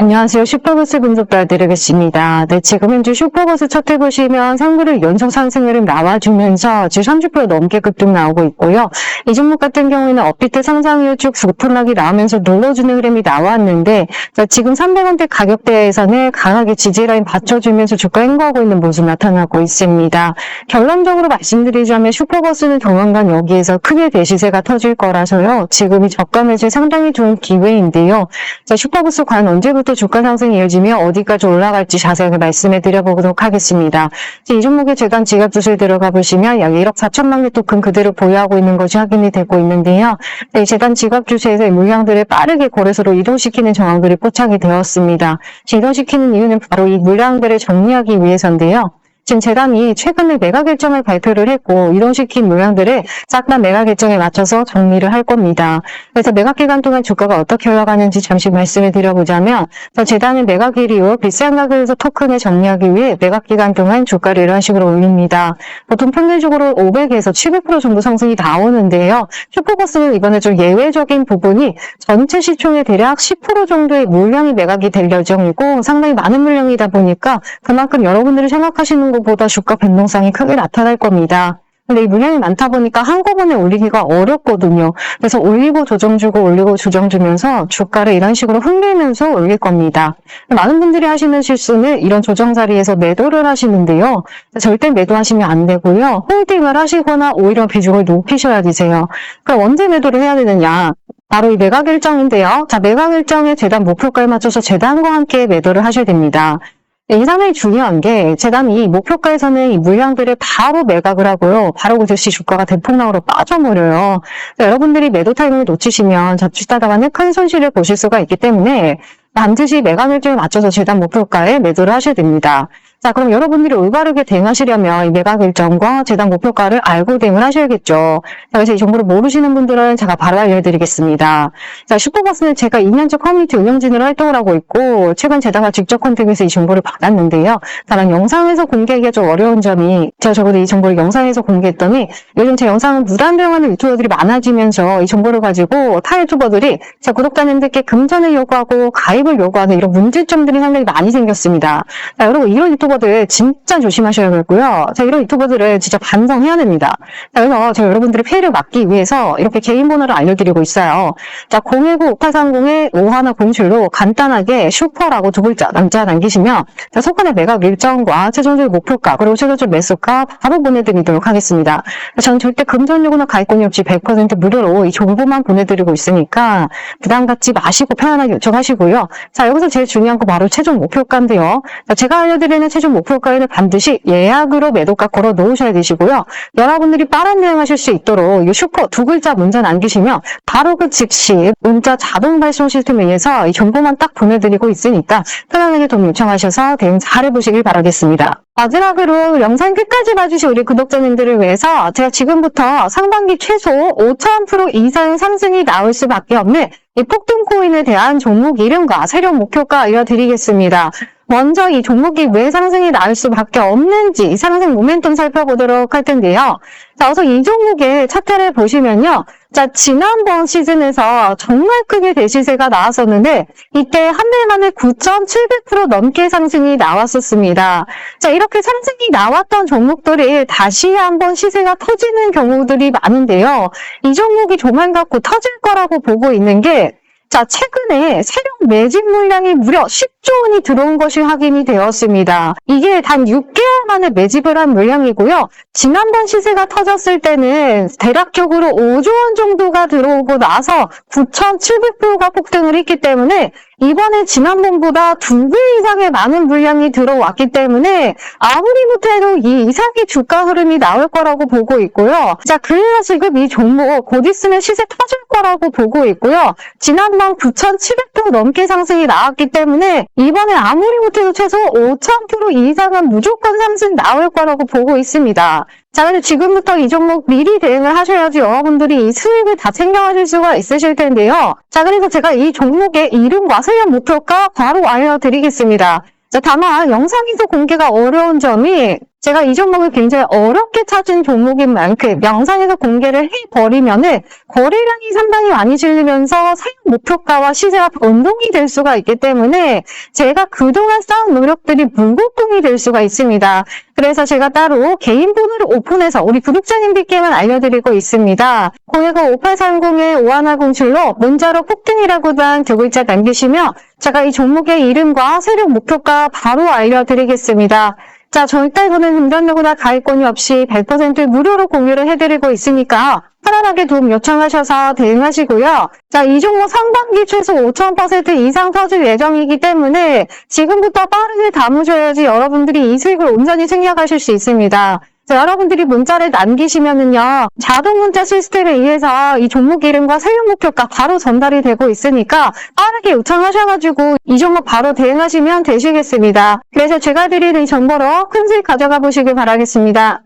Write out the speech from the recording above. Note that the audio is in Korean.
안녕하세요. 슈퍼버스 분석가 드리겠습니다. 네, 지금 현재 슈퍼버스 차트 보시면 상구를 연속 상승 흐름 나와주면서 지금 30% 넘게 급등 나오고 있고요. 이 종목 같은 경우에는 업비트 상상 이후 쭉 급등락이 나오면서 눌러주는 흐름이 나왔는데 자, 지금 300원대 가격대에서는 강하게 지지라인 받쳐주면서 주가 행보하고 있는 모습 나타나고 있습니다. 결론적으로 말씀드리자면 슈퍼버스는 조만간 여기에서 크게 대시세가 터질 거라서요. 지금이 저가 매수 상당히 좋은 기회인데요. 자, 슈퍼버스 과연 언제부터 주가 상승이 이어지며 어디까지 올라갈지 자세하게 말씀해 드려보도록 하겠습니다. 자, 이 종목의 재단 지갑 주술 들어가 보시면 약 1억 4천만 개 토큰 그대로 보유하고 있는 것이 확인이 되고 있는데요. 네, 재단 지갑 주세에서 이 물량들을 빠르게 거래소로 이동시키는 정황들이 포착이 되었습니다. 이동시키는 이유는 바로 이 물량들을 정리하기 위해서인데요. 지금 재단이 최근에 매각 결정을 발표를 했고 이동시킨 물량들을 싹 다 매각 결정에 맞춰서 정리를 할 겁니다. 그래서 매각 기간 동안 주가가 어떻게 흘러가는지 잠시 말씀을 드려보자면 자, 재단은 매각일 이후 비싼 가격에서 토큰을 정리하기 위해 매각 기간 동안 주가를 이런 식으로 올립니다. 보통 평균적으로 500에서 700% 정도 상승이 나오는데요. 슈퍼버스는 이번에 좀 예외적인 부분이 전체 시총의 대략 10% 정도의 물량이 매각이 될 예정이고 상당히 많은 물량이다 보니까 그만큼 여러분들이 생각하시는 것 보다 주가 변동성이 크게 나타날 겁니다. 근데 이 물량이 많다 보니까 한꺼번에 올리기가 어렵거든요. 그래서 올리고 조정 주고 올리고 조정 주면서 주가를 이런 식으로 흔들면서 올릴 겁니다. 많은 분들이 하시는 실수는 이런 조정 자리에서 매도를 하시는데요. 절대 매도하시면 안 되고요. 홀딩을 하시거나 오히려 비중을 높이셔야 되세요. 그럼 언제 매도를 해야 되느냐? 바로 이 매각 일정인데요. 자, 매각 일정에 재단 목표가에 맞춰서 재단과 함께 매도를 하셔야 됩니다. 네, 이 상당히 중요한 게 재단이 목표가에서는 이 물량들을 바로 매각을 하고요. 바로 그 즉시 주가가 대폭락으로 빠져버려요. 여러분들이 매도 타이밍을 놓치시면 자칫하다가는 큰 손실을 보실 수가 있기 때문에 반드시 매각 일정에 맞춰서 재단 목표가에 매도를 하셔야 됩니다. 자, 그럼 여러분들이 올바르게 대응하시려면 이 매각 일정과 재단 목표가를 알고 대응을 하셔야겠죠. 자, 그래서 이 정보를 모르시는 분들은 제가 바로 알려드리겠습니다. 자, 슈퍼버스는 제가 2년째 커뮤니티 운영진으로 활동을 하고 있고, 최근 제다가 직접 컨택에서 이 정보를 받았는데요. 다만 영상에서 공개하기가 좀 어려운 점이, 제가 적어도 이 정보를 영상에서 공개했더니, 요즘 제 영상을 무단 대응하는 유튜버들이 많아지면서 이 정보를 가지고 타 유튜버들이 제 구독자님들께 금전을 요구하고 가입을 요구하는 이런 문제점들이 상당히 많이 생겼습니다. 자, 여러분, 이런 유튜버 들 진짜 조심하셔야겠고요. 자, 이런 유튜버들을 진짜 반성해야 됩니다. 자, 그래서 제가 여러분들의 피해를 막기 위해서 이렇게 개인 번호를 알려드리고 있어요. 자, 019-5830-5107로 간단하게 슈퍼라고 두 글자 남자 남기시면 자, 속간의 매각 일정과 최종적 목표가 그리고 최종적 매수가 바로 보내드리도록 하겠습니다. 저는 절대 금전 요구나 가입권이 없이 100% 무료로 이 정보만 보내드리고 있으니까 부담 갖지 마시고 편안하게 요청하시고요. 자, 여기서 제일 중요한 거 바로 최종 목표가인데요. 자, 제가 알려드리는 최종 목표가에는 반드시 예약으로 매도가 걸어 놓으셔야 되시고요. 여러분들이 빠른 대응하실 수 있도록 이 슈퍼 두 글자 문자 남기시면 바로 그 즉시 문자 자동 발송 시스템에 의해서 이 정보만 딱 보내드리고 있으니까 편안하게 돈 요청하셔서 대응 잘 해보시길 바라겠습니다. 마지막으로 영상 끝까지 봐주신 우리 구독자님들을 위해서 제가 지금부터 상반기 최소 5,000% 이상 상승이 나올 수밖에 없는 이 폭등 코인에 대한 종목 이름과 세력 목표가 알려드리겠습니다. 먼저 이 종목이 왜 상승이 나올 수밖에 없는지 상승 모멘텀 살펴보도록 할 텐데요. 자, 우선 이 종목의 차트를 보시면요. 자, 지난번 시즌에서 정말 크게 대시세가 나왔었는데 이때 한 달 만에 9,700% 넘게 상승이 나왔었습니다. 자, 이렇게 상승이 나왔던 종목들이 다시 한번 시세가 터지는 경우들이 많은데요. 이 종목이 조만간 곧 터질 거라고 보고 있는 게 자, 최근에 세력 매집 물량이 무려 10조 원이 들어온 것이 확인이 되었습니다. 이게 단 6개월 만에 매집을 한 물량이고요. 지난번 시세가 터졌을 때는 대략적으로 5조 원 정도가 들어오고 나서 9,700%가 폭등을 했기 때문에 이번에 지난번보다 두 배 이상의 많은 물량이 들어왔기 때문에 아무리 못해도 이 이상의 주가 흐름이 나올 거라고 보고 있고요. 자, 그래서 지금 이 종목 곧 있으면 시세 터질 거라고 보고 있고요. 지난번 9,700% 넘게 상승이 나왔기 때문에 이번에 아무리 못해도 최소 5,000% 이상은 무조건 상승 나올 거라고 보고 있습니다. 자, 그래서 지금부터 이 종목 미리 대응을 하셔야지 여러분들이 이 수익을 다 챙겨가실 수가 있으실 텐데요. 자, 그래서 제가 이 종목의 이름과 수익 목표가 바로 알려드리겠습니다. 자, 다만 영상에서 공개가 어려운 점이 제가 이 종목을 굉장히 어렵게 찾은 종목인 만큼 영상에서 공개를 해버리면은 거래량이 상당히 많이 질리면서 사용 목표가와 시세가 변동이 될 수가 있기 때문에 제가 그동안 쌓은 노력들이 무곡동이 될 수가 있습니다. 그래서 제가 따로 개인 번호를 오픈해서 우리 구독자님들께만 알려드리고 있습니다. 010-5830-5107로 문자로 폭등이라고 단두 글자 남기시면 제가 이 종목의 이름과 세력 목표가 바로 알려드리겠습니다. 자, 절대 저는 금전누구나 가입권이 없이 100% 무료로 공유를 해드리고 있으니까 편안하게 도움 요청하셔서 대응하시고요. 자, 이 종목 상반기 최소 5,000% 이상 터질 예정이기 때문에 지금부터 빠르게 담으셔야지 여러분들이 이 수익을 온전히 생략하실 수 있습니다. 자, 여러분들이 문자를 남기시면은요, 자동 문자 시스템에 의해서 이 종목 이름과 사용 목표가 바로 전달이 되고 있으니까 빠르게 요청하셔가지고 이 종목 바로 대응하시면 되시겠습니다. 그래서 제가 드리는 이 정보로 큰 수익 가져가 보시길 바라겠습니다.